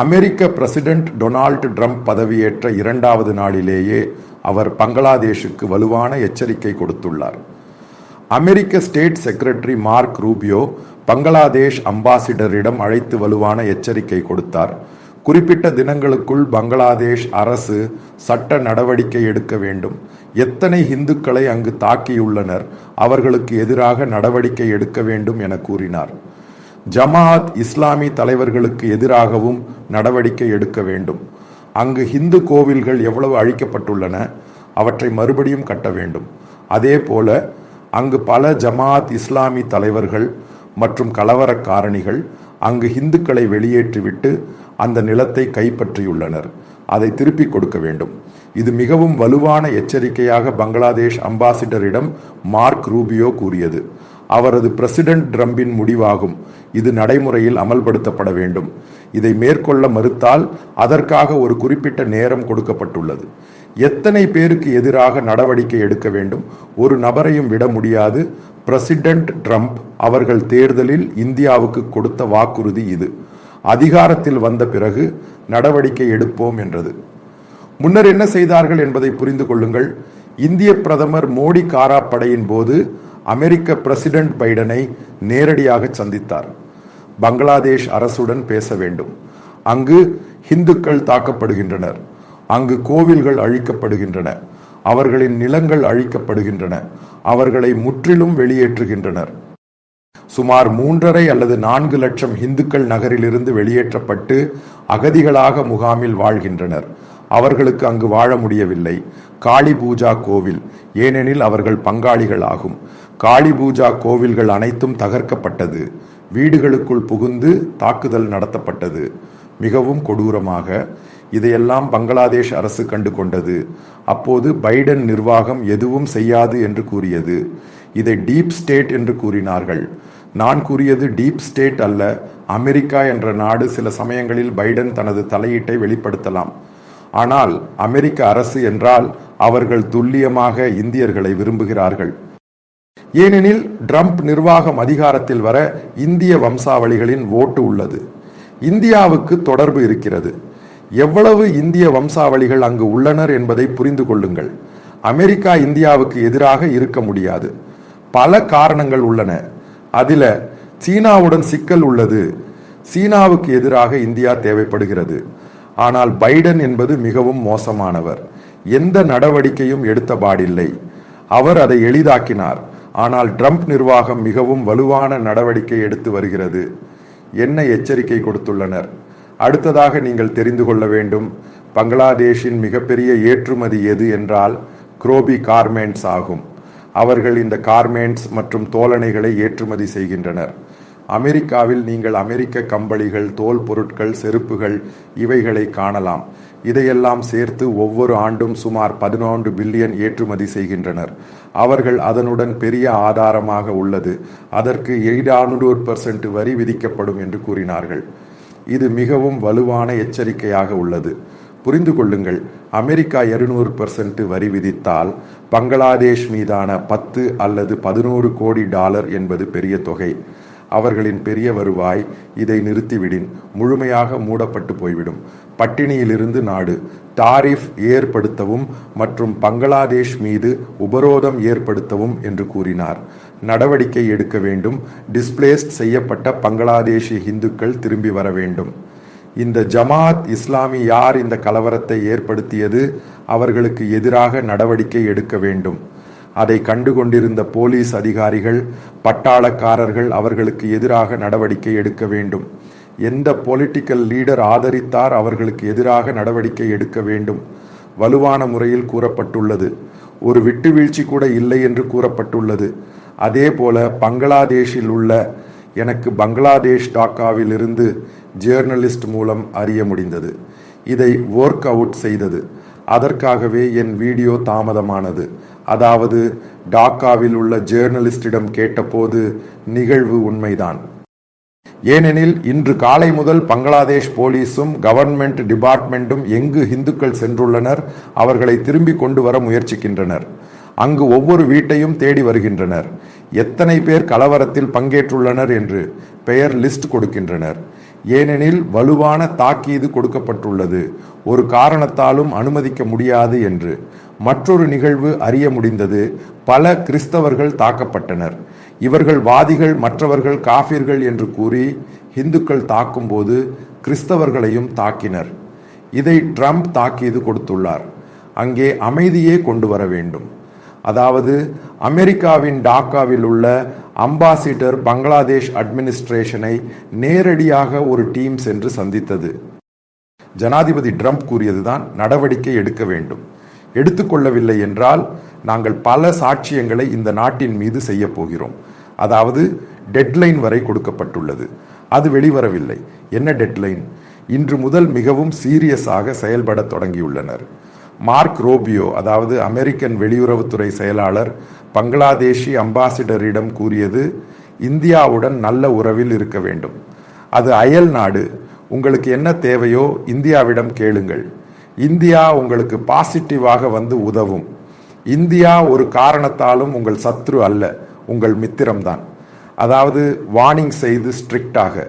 அமெரிக்க president Donald Trump பதவியேற்ற இரண்டாவது நாளிலேயே அவர் பங்களாதேஷுக்கு வலுவான எச்சரிக்கை கொடுத்துள்ளார். அமெரிக்க state secretary Marco Rubio Bangladesh அம்பாசிடரிடம் அழைத்து வலுவான எச்சரிக்கை கொடுத்தார். குறிப்பிட்ட தினங்களுக்குள் பங்களாதேஷ் அரசு சட்ட நடவடிக்கை எடுக்க வேண்டும். எத்தனை இந்துக்களை அங்கு தாக்கியுள்ளனர் அவர்களுக்கு எதிராக நடவடிக்கை எடுக்க வேண்டும் என கூறினார். ஜமாத் இஸ்லாமி தலைவர்களுக்கு எதிராகவும் நடவடிக்கை எடுக்க வேண்டும். அங்கு ஹிந்து கோவில்கள் எவ்வளவு அழிக்கப்பட்டுள்ளன அவற்றை மறுபடியும் கட்ட வேண்டும். அதே போல அங்கு பல ஜமாத் இஸ்லாமி தலைவர்கள் மற்றும் கலவரக்காரணிகள் அங்கு இந்துக்களை வெளியேற்றிவிட்டு அந்த நிலத்தை கைப்பற்றியுள்ளனர். அதை திருப்பிக் கொடுக்க வேண்டும். இது மிகவும் வலுவான எச்சரிக்கையாக பங்களாதேஷ் அம்பாசிடரிடம் மார்க் ரூபியோ கூறியது. அவரது பிரசிடென்ட் ட்ரம்பின் முடிவாகும். இது நடைமுறையில் அமல்படுத்தப்பட வேண்டும். இதை மேற்கொள்ள மறுத்தால் அதற்காக ஒரு குறிப்பிட்ட நேரம் கொடுக்கப்பட்டுள்ளது. எத்தனை பேருக்கு எதிராக நடவடிக்கை எடுக்க வேண்டும்? ஒரு நபரையும் விட முடியாது. பிரசிடென்ட் ட்ரம்ப் அவர்கள் தேர்தலில் இந்தியாவுக்கு கொடுத்த வாக்குறுதி இது. அதிகாரத்தில் வந்த பிறகு நடவடிக்கை எடுப்போம் என்றது. முன்னர் என்ன செய்தார்கள் என்பதை புரிந்து கொள்ளுங்கள். இந்திய பிரதமர் மோடி காராப்படையின் போது அமெரிக்க பிரசிடென்ட் பைடனை நேரடியாக சந்தித்தார். பங்களாதேஷ் அரசுடன் பேச வேண்டும். அங்கு இந்துக்கள் தாக்கப்படுகின்றனர். அங்கு கோவில்கள் அழிக்கப்படுகின்றன. அவர்களின் நிலங்கள் அழிக்கப்படுகின்றன. அவர்களை முற்றிலும் வெளியேற்றுகின்றனர். சுமார் மூன்றரை அல்லது நான்கு லட்சம் இந்துக்கள் நகரிலிருந்து வெளியேற்றப்பட்டு அகதிகளாக முகாமில் வாழ்கின்றனர். அவர்களுக்கு அங்கு வாழ முடியவில்லை. காளி பூஜா கோவில் ஏனெனில் அவர்கள் பங்காளிகள் ஆகும் காளி பூஜா கோவில்கள் அனைத்தும் தகர்க்கப்பட்டது. வீடுகளுக்குள் புகுந்து தாக்குதல் நடத்தப்பட்டது. மிகவும் கொடூரமாக இதையெல்லாம் பங்களாதேஷ் அரசு கண்டு கொண்டது அப்போது பைடன் நிர்வாகம் எதுவும் செய்யாது என்று கூறியது. இதை டீப் ஸ்டேட் என்று கூறினார்கள். நான் கூறியது டீப் ஸ்டேட் அல்ல. அமெரிக்கா என்ற நாடு சில சமயங்களில் பைடன் தனது தலையீட்டை வெளிப்படுத்தலாம். ஆனால் அமெரிக்க அரசு என்றால் அவர்கள் துல்லியமாக இந்தியர்களை விரும்புகிறார்கள். ஏனெனில் ட்ரம்ப் நிர்வாகம் அதிகாரத்தில் வர இந்திய வம்சாவளிகளின் ஓட்டு உள்ளது. இந்தியாவுக்கு தொடர்பு இருக்கிறது. எவ்வளவு இந்திய வம்சாவளிகள் அங்கு உள்ளனர் என்பதை புரிந்து கொள்ளுங்கள். அமெரிக்கா இந்தியாவுக்கு எதிராக இருக்க முடியாது. பல காரணங்கள் உள்ளன. அதில் சீனாவுடன் சிக்கல் உள்ளது. சீனாவுக்கு எதிராக இந்தியா தேவைப்படுகிறது. ஆனால் பைடன் என்பது மிகவும் மோசமானவர். எந்த நடவடிக்கையும் எடுத்தபாடில்லை அவர் அதை எளிதாக்கினார். ஆனால் ட்ரம்ப் நிர்வாகம் மிகவும் வலுவான நடவடிக்கை எடுத்து வருகிறது. என்ன எச்சரிக்கை கொடுத்துள்ளனர்? அடுத்ததாக நீங்கள் தெரிந்து கொள்ள வேண்டும். பங்களாதேஷின் மிகப்பெரிய ஏற்றுமதி எது என்றால் குரோபி கார்மெண்ட்ஸ் ஆகும். அவர்கள் இந்த கார்மெண்ட்ஸ் மற்றும் தோலணைகளை ஏற்றுமதி செய்கின்றனர். அமெரிக்காவில் நீங்கள் அமெரிக்க கம்பளிகள் தோல் பொருட்கள் செருப்புகள் இவைகளை காணலாம். இதையெல்லாம் சேர்த்து ஒவ்வொரு ஆண்டும் சுமார் பதினொன்று பில்லியன் ஏற்றுமதி செய்கின்றனர். அவர்கள் அதனுடன் பெரிய ஆதாரமாக உள்ளது. அதற்கு எய்டானூறு பர்சன்ட் வரி விதிக்கப்படும் என்று கூறினார்கள். இது மிகவும் வலுவான எச்சரிக்கையாக உள்ளது. புரிந்து கொள்ளுங்கள் அமெரிக்கா இருநூறு பர்சன்ட் வரி விதித்தால் பங்களாதேஷ் மீதான பத்து அல்லது பதினோரு கோடி டாலர் என்பது பெரிய தொகை. அவர்களின் பெரிய வருவாய் இதை நிறுத்திவிடின். முழுமையாக மூடப்பட்டு போய்விடும். பட்டினியிலிருந்து நாடு. டாரிஃப் ஏற்படுத்தவும் மற்றும் பங்களாதேஷ் மீது உபரோதம் ஏற்படுத்தவும் என்று கூறினார். நடவடிக்கை எடுக்க வேண்டும். டிஸ்பிளேஸ்ட் செய்யப்பட்ட பங்களாதேஷி இந்துக்கள் திரும்பி வர வேண்டும். இந்த ஜமாத் இஸ்லாமி யார் இந்த கலவரத்தை ஏற்படுத்தியது? அவர்களுக்கு எதிராக நடவடிக்கை எடுக்க வேண்டும். அதை கண்டுகொண்டிருந்த போலீஸ் அதிகாரிகள் பட்டாளக்காரர்கள் அவர்களுக்கு எதிராக நடவடிக்கை எடுக்க வேண்டும். எந்த பொலிட்டிக்கல் லீடர் ஆதரித்தார் அவர்களுக்கு எதிராக நடவடிக்கை எடுக்க வேண்டும். வலுவான முறையில் கூறப்பட்டுள்ளது. ஒரு விட்டு வீழ்ச்சி கூட இல்லை என்று கூறப்பட்டுள்ளது. அதே போல பங்களாதேஷில் உள்ள எனக்கு பங்களாதேஷ் டாக்காவில் இருந்து ஜேர்னலிஸ்ட் மூலம் அறிய முடிந்தது. இதை ஒர்க் அவுட் செய்தது. அதற்காகவே என் வீடியோ தாமதமானது. அதாவது டாக்காவில் உள்ள ஜேர்னலிஸ்டிடம் கேட்டபோது நிகழ்வு உண்மைதான். ஏனெனில் இன்று காலை முதல் பங்களாதேஷ் போலீஸும் கவர்மெண்ட் டிபார்ட்மெண்ட்டும் எங்கு இந்துக்கள் சென்றுள்ளனர் அவர்களை திரும்பி கொண்டு வர முயற்சிக்கின்றனர். அங்கு ஒவ்வொரு வீட்டையும் தேடி வருகின்றனர். எத்தனை பேர் கலவரத்தில் பங்கேற்றுள்ளனர் என்று பெயர் லிஸ்ட் கொடுக்கின்றனர். ஏனெனில் வலுவான தாக்கீது கொடுக்கப்பட்டுள்ளது. ஒரு காரணத்தாலும் அனுமதிக்க முடியாது என்று. மற்றொரு நிகழ்வு அறிய முடிந்தது. பல கிறிஸ்தவர்கள் தாக்கப்பட்டனர். இவர்கள் வாதிகள் மற்றவர்கள் காஃபிர்கள் என்று கூறி இந்துக்கள் தாக்கும்போது கிறிஸ்தவர்களையும் தாக்கினர். இதை ட்ரம்ப் தாக்கீது கொடுத்துள்ளார். அங்கே அமைதியே கொண்டு வர வேண்டும். அதாவது அமெரிக்காவின் டாக்காவில் உள்ள அம்பாசிடர் பங்களாதேஷ் அட்மினிஸ்ட்ரேஷனை நேரடியாக ஒரு டீம் சென்று சந்தித்தது. ஜனாதிபதி ட்ரம்ப் கூறியதுதான் நடவடிக்கை எடுக்க வேண்டும். எடுத்துக்கொள்ளவில்லை என்றால் நாங்கள் பல சாட்சியங்களை இந்த நாட்டின் மீது செய்ய போகிறோம். அதாவது டெட்லைன் வரை கொடுக்கப்பட்டுள்ளது. அது வெளிவரவில்லை. என்ன டெட்லைன்? இன்று முதல் மிகவும் சீரியஸாக செயல்பட தொடங்கியுள்ளனர். மார்க் ரோபியோ அதாவது அமெரிக்கன் வெளியுறவுத்துறை செயலாளர் பங்களாதேஷி அம்பாசிடரிடம் கூறியது இந்தியாவுடன் நல்ல உறவில் இருக்க வேண்டும். அது அயல் நாடு. உங்களுக்கு என்ன தேவையோ இந்தியாவிடம் கேளுங்கள். இந்தியா உங்களுக்கு பாசிட்டிவாக வந்து உதவும். இந்தியா ஒரு காரணத்தாலும் உங்கள் சத்ரு அல்ல உங்கள் மித்திரம்தான். அதாவது வார்னிங் செய்து ஸ்ட்ரிக்டாக.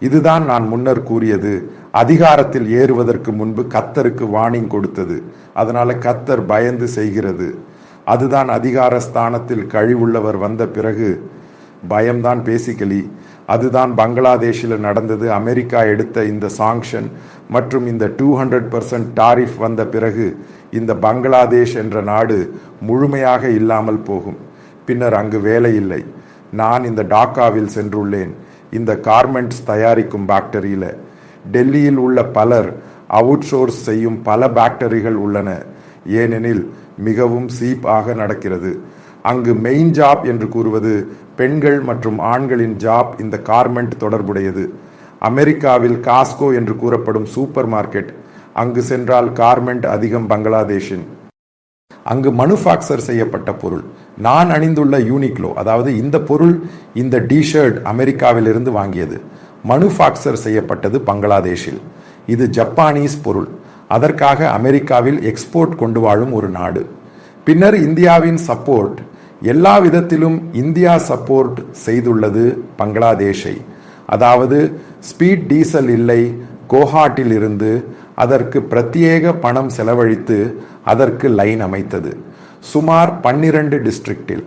இதுதான் நான் முன்னர் கூறியது. அதிகாரத்தில் ஏறுவதற்கு முன்பு கத்தருக்கு வார்னிங் கொடுத்தது. அதனால கத்தர் பயந்து செய்கிறது. அதுதான் அதிகார ஸ்தானத்தில் கழிவுள்ளவர் வந்த பிறகு பயம்தான் பேசிக்கலி. அதுதான் பங்களாதேஷில் நடந்தது. அமெரிக்கா எடுத்த இந்த சாங்ஷன் மற்றும் இந்த டூ ஹண்ட்ரட் பர்சன்ட் டாரிஃப் வந்த பிறகு இந்த பங்களாதேஷ் என்ற நாடு முழுமையாக இல்லாமல் போகும். பின்னர் அங்கு வேலை இல்லை. நான் இந்த டாக்காவில் சென்றுள்ளேன். இந்த கார்மெண்ட்ஸ் தயாரிக்கும் பாக்டரியில டெல்லியில் உள்ள பலர் அவுட்சோர்ஸ் செய்யும் பல பேக்டரிகள் உள்ளன. ஏனெனில் மிகவும் சீப் ஆக நடக்கிறது. அங்கு மெயின் ஜாப் என்று கூறுவது பெண்கள் மற்றும் ஆண்களின் ஜாப் இந்த கார்மெண்ட் தொடர்புடையது. அமெரிக்காவில் காஸ்கோ என்று கூறப்படும் சூப்பர் மார்க்கெட் அங்கு சென்றால் கார்மெண்ட் அதிகம் பங்களாதேஷின். அங்கு மனுஃபேக்சர் செய்யப்பட்ட பொருள். நான் அணிந்துள்ள யூனிக்லோ அதாவது இந்த பொருள் இந்த டிஷர்ட் அமெரிக்காவிலிருந்து வாங்கியது. மனுஃபாக்சர் செய்யப்பட்டது பங்களாதேஷில். இது ஜப்பானீஸ் பொருள். அதற்காக அமெரிக்காவில் எக்ஸ்போர்ட் கொண்டு வாழும் ஒரு நாடு. பின்னர் இந்தியாவின் சப்போர்ட் எல்லா விதத்திலும் இந்தியா சப்போர்ட் செய்துள்ளது பங்களாதேஷை. அதாவது ஸ்பீட் டீசல் இல்லை கோஹாட்டில் இருந்து அதற்கு பிரத்யேக பணம் செலவழித்து அதற்கு லைன் அமைத்தது. சுமார் பன்னிரண்டு டிஸ்ட்ரிக்டில்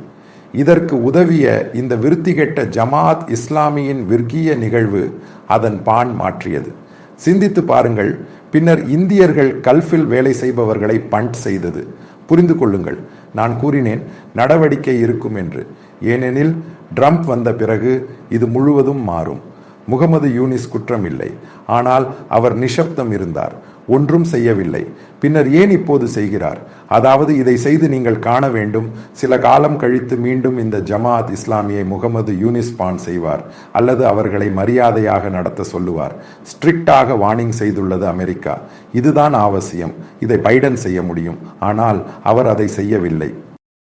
இதற்கு உதவிய இந்த விருத்தி கெட்ட ஜமாத் இஸ்லாமியின் விர்கிய நிகழ்வு அதன் பான் மாற்றியது. சிந்தித்து பாருங்கள் பின்னர் இந்தியர்கள் கல்ஃபில் வேலை செய்பவர்களை பண்ட் செய்தது. புரிந்து கொள்ளுங்கள் நான் கூறினேன் நடவடிக்கை இருக்கும் என்று. ஏனெனில் ட்ரம்ப் வந்த பிறகு இது முழுவதும் மாறும். முகமது யூனிஸ் குற்றம் இல்லை ஆனால் அவர் நிஷப்தம் இருந்தார். ஒன்றும் செய்யவில்லை. பின்னர் ஏன் இப்போது செய்கிறார்? அதாவது இதை செய்து நீங்கள் காண வேண்டும். சில காலம் கழித்து மீண்டும் இந்த ஜமாத் இஸ்லாமியை முகமது யூனிஸ் பான் செய்வார் அல்லது அவர்களை மரியாதையாக நடத்த சொல்லுவார். ஸ்ட்ரிக்டாக வார்னிங் செய்துள்ளது அமெரிக்கா. இதுதான் அவசியம் இதை பைடன் செய்ய முடியும். ஆனால் அவர் அதை செய்யவில்லை.